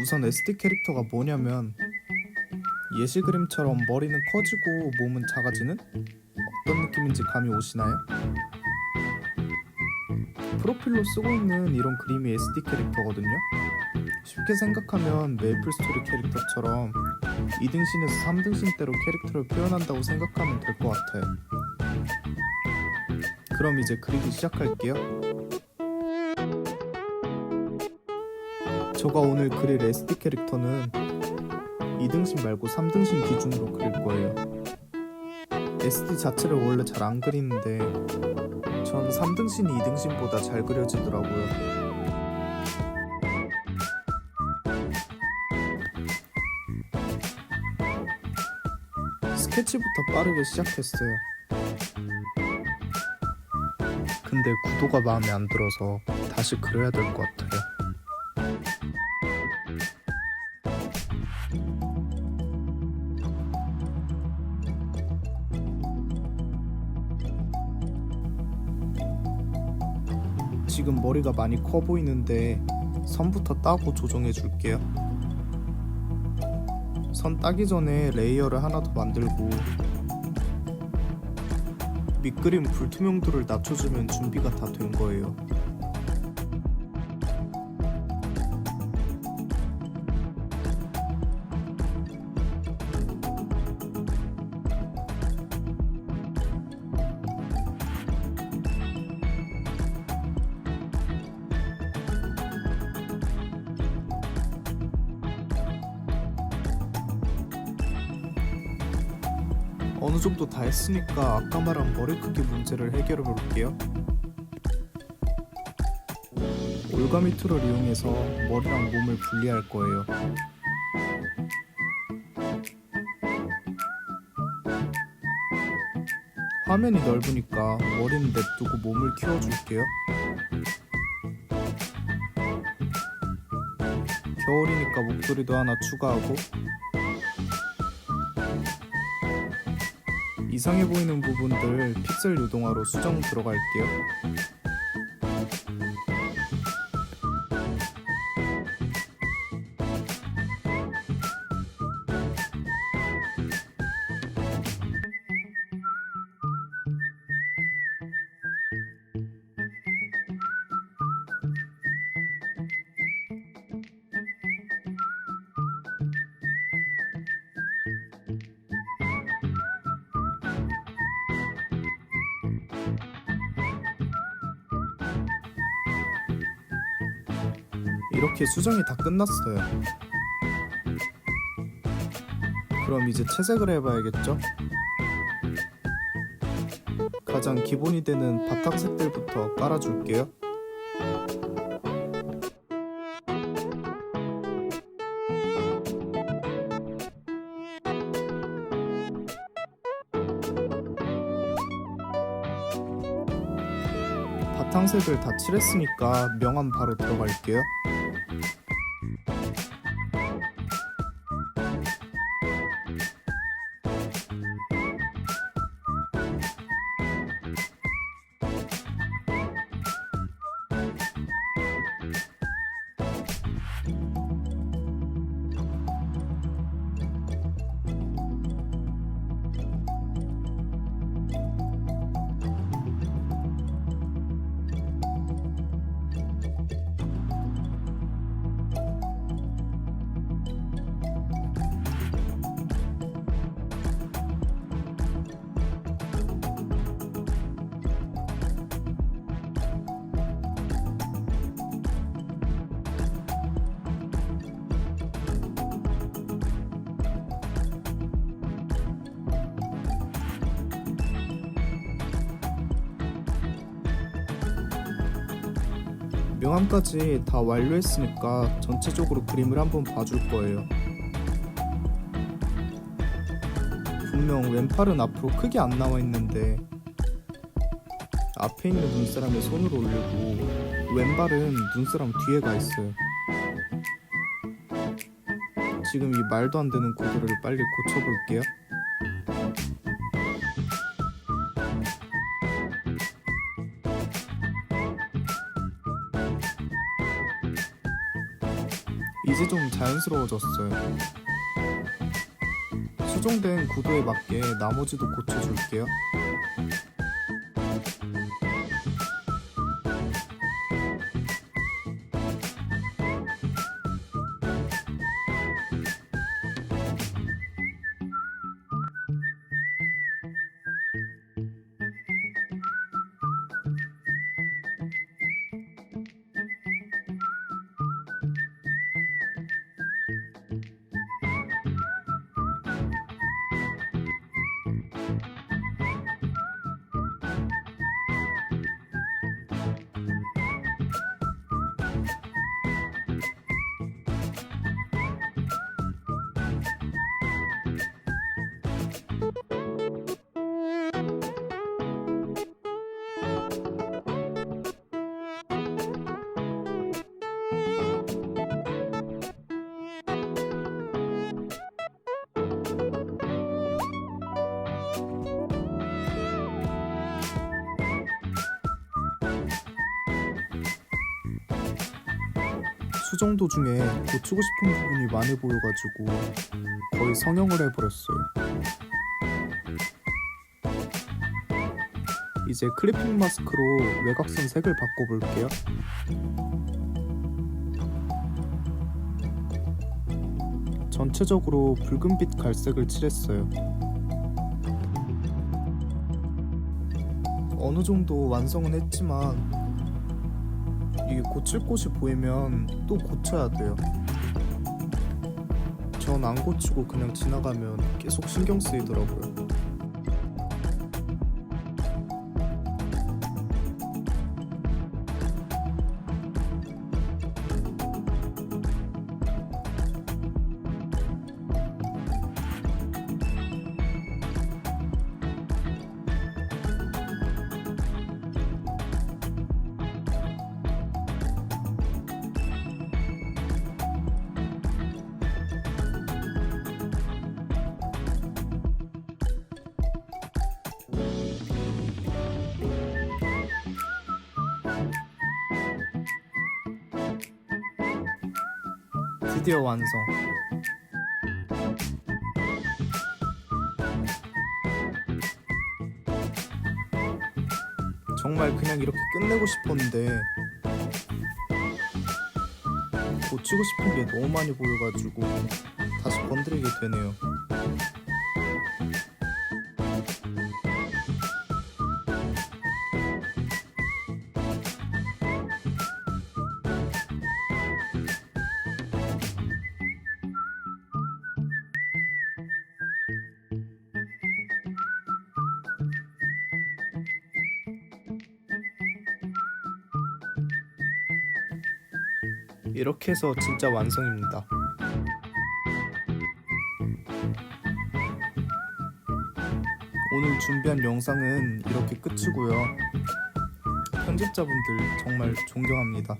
우선 SD 캐릭터가 뭐냐면 예시 그림처럼 머리는 커지고 몸은 작아지는 어떤 느낌인지 감이 오시나요? 프로필로 쓰고 있는 이런 그림이 SD 캐릭터거든요. 쉽게 생각하면 메이플 스토리 캐릭터처럼 2등신에서 3등신대로 캐릭터를 표현한다고 생각하면 될 것 같아요. 그럼 이제 그리기 시작할게요. 제가 오늘 그릴 SD 캐릭터는 2등신 말고 3등신 기준으로 그릴 거예요. SD 자체를 원래 잘 안 그리는데 전 3등신이 2등신보다 잘 그려지더라고요. 스케치부터 빠르게 시작했어요. 근데 구도가 마음에 안 들어서 다시 그려야 될 것 같아요. 지금 머리가 많이 커 보이는데 선부터 따고 조정해 줄게요. 선 따기 전에 레이어를 하나 더 만들고 밑그림 불투명도를 낮춰주면 준비가 다 된 거예요. 어느 정도 다 했으니까 아까 말한 머리 크기 문제를 해결해 볼게요. 올가미 툴을 이용해서 머리랑 몸을 분리할 거예요. 화면이 넓으니까 머리는 냅두고 몸을 키워줄게요. 겨울이니까 목도리도 하나 추가하고 이상해 보이는 부분들 픽셀 유동화로 수정 들어갈게요. 이렇게 수정이 다 끝났어요. 그럼 이제 채색을 해봐야겠죠? 가장 기본이 되는 바탕색들부터 깔아줄게요. 바탕색을 다 칠했으니까 명암 바로 들어갈게요. 명암까지 다 완료했으니까 전체적으로 그림을 한번 봐줄 거예요. 분명 왼팔은 앞으로 크게 안 나와 있는데 앞에 있는 눈사람에 손을 올리고 왼발은 눈사람 뒤에 가 있어요. 지금 이 말도 안 되는 구도를 빨리 고쳐볼게요. 자연스러워졌어요. 수정된 구도에 맞게 나머지도 고쳐줄게요. 수정 도중에 고치고 싶은 부분이 많이 보여가지고 거의 성형을 해버렸어요. 이제 클리핑 마스크로 외곽선 색을 바꿔볼게요. 전체적으로 붉은빛 갈색을 칠했어요. 어느 정도 완성은 했지만 이게 고칠 곳이 보이면 또 고쳐야 돼요. 전 안 고치고 그냥 지나가면 계속 신경 쓰이더라고요. 드디어 완성. 정말 그냥 이렇게 끝내고 싶었는데 고치고 싶은 게 너무 많이 보여가지고 다시 건드리게 되네요. 이렇게 해서 진짜 완성입니다. 오늘 준비한 영상은 이렇게 끝이고요. 편집자분들 정말 존경합니다.